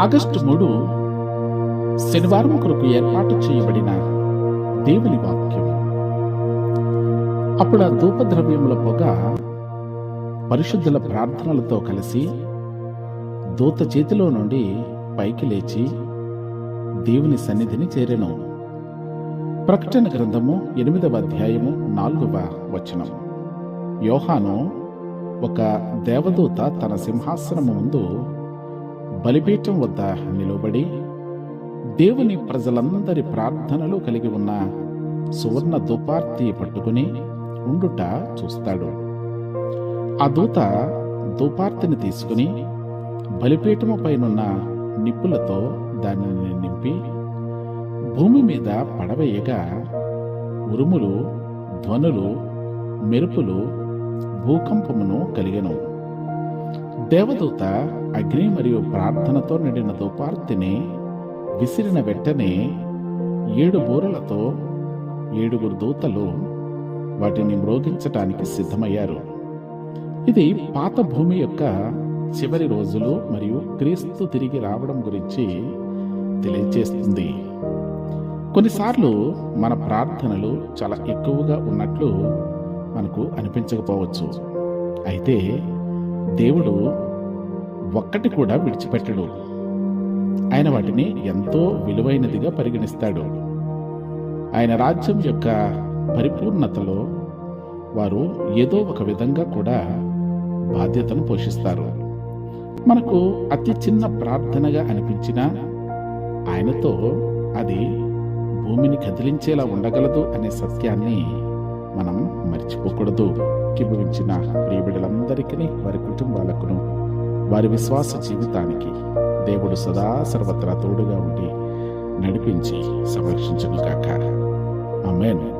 August మూడు శనివారం కొరకు ఏర్పాటు చేయబడిన దేవుని వాక్యం. అప్పుడు ఆ ధూపద్రవ్యముల పొగ పరిశుద్ధుల ప్రార్థనలతో కలిసి దూత చేతిలో నుండి పైకి లేచి దేవుని సన్నిధిని చేరెను. ప్రకటన గ్రంథము ఎనిమిదవ అధ్యాయము నాలుగవ వచనం. యోహాను ఒక దేవదూత తన సింహాసనము ముందు బలిపీఠం వద్ద నిలబడి దేవుని ప్రజలందరి ప్రార్థనలు కలిగి ఉన్న సువర్ణ దుపార్తి పట్టుకుని ఉండుట చూస్తాడు. ఆ దూత దుపార్తిని తీసుకుని బలిపీఠము పైనున్న నిప్పులతో దానిని నింపి భూమి మీద పడవేయగా ఉరుములు ధ్వనులు మెరుపులు భూకంపమును కలిగెను. దేవదూత అగ్ని మరియు ప్రార్థనతో నిండిన దుపార్తిని విసిరిన వెంటనే ఏడు బూరలతో ఏడుగురు దూతలు వాటిని మ్రోగించటానికి సిద్ధమయ్యారు. ఇది పాత భూమి యొక్క చివరి రోజులు మరియు క్రీస్తు తిరిగి రావడం గురించి తెలియజేస్తుంది కొన్నిసార్లు మన ప్రార్థనలు చాలా ఎక్కువగా ఉన్నట్లు మనకు అనిపించకపోవచ్చు. అయితే దేవుడు ఒక్కటి కూడా విడిచిపెట్టడు. ఆయన వాటిని ఎంతో విలువైనదిగా పరిగణిస్తాడు. ఆయన రాజ్యం యొక్క పరిపూర్ణతలో వారు ఏదో ఒక విధంగా కూడా బాధ్యతను పోషిస్తారు. మనకు అతి చిన్న ప్రార్థనగా అనిపించినా ఆయనతో అది భూమిని కదిలించేలా ఉండగలదు అనే సత్యాన్ని మనం మర్చిపోకూడదు. కిభవించిన ప్రియబిడలందరికీ వారి కుటుంబాలకును వారి విశ్వాస జీవితానికి దేవుడు సదా సర్వత్రా తోడుగా ఉండి నడిపించి సంరక్షించును కాక ఆమెను.